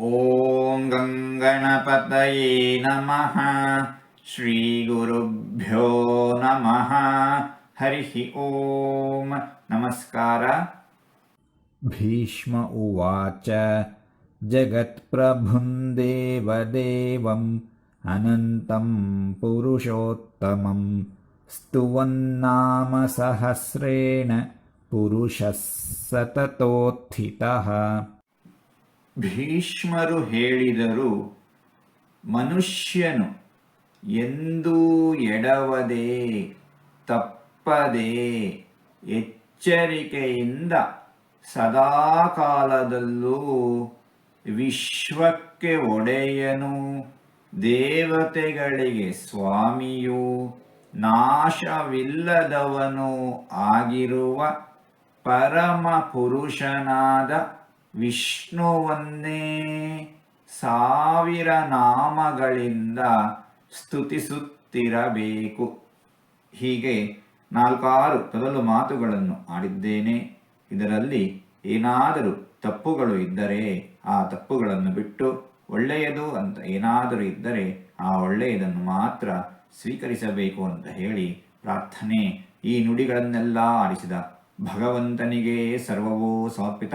ॐ गङ्गणपतये नमः। श्रीगुरुभ्यो नमः। हरिः ॐ नमस्कार। भीष्म उवाच। जगत्प्रभुं देवदेवम् अनन्तं पुरुषोत्तमं स्तुवन्नाम सहस्रेण पुरुषः सततोत्थितः ಭೀಷ್ಮರು ಹೇಳಿದರು, ಮನುಷ್ಯನು ಎಂದೂ ಎಡವದೆ, ತಪ್ಪದೆ, ಎಚ್ಚರಿಕೆಯಿಂದ ಸದಾಕಾಲದಲ್ಲೂ ವಿಶ್ವಕ್ಕೆ ಒಡೆಯನು, ದೇವತೆಗಳಿಗೆ ಸ್ವಾಮಿಯು, ನಾಶವಿಲ್ಲದವನು ಆಗಿರುವ ಪರಮ ಪುರುಷನಾದ ವಿಷ್ಣುವನ್ನೇ ಸಾವಿರ ನಾಮಗಳಿಂದ ಸ್ತುತಿಸುತ್ತಿರಬೇಕು. ಹೀಗೆ ನಾಲ್ಕಾರು ತೊದಲು ಮಾತುಗಳನ್ನು ಆಡಿದ್ದೇನೆ. ಇದರಲ್ಲಿ ಏನಾದರೂ ತಪ್ಪುಗಳು ಇದ್ದರೆ ಆ ತಪ್ಪುಗಳನ್ನು ಬಿಟ್ಟು ಒಳ್ಳೆಯದು ಅಂತ ಏನಾದರೂ ಇದ್ದರೆ ಆ ಒಳ್ಳೆಯದನ್ನು ಮಾತ್ರ ಸ್ವೀಕರಿಸಬೇಕು ಅಂತ ಹೇಳಿ ಪ್ರಾರ್ಥನೆ ಈ ನುಡಿಗಳನ್ನೆಲ್ಲ ಆಡಿಸಿದ ಭಗವಂತನಿಗೆ ಸರ್ವವೋ ಸಮರ್ಪಿತ.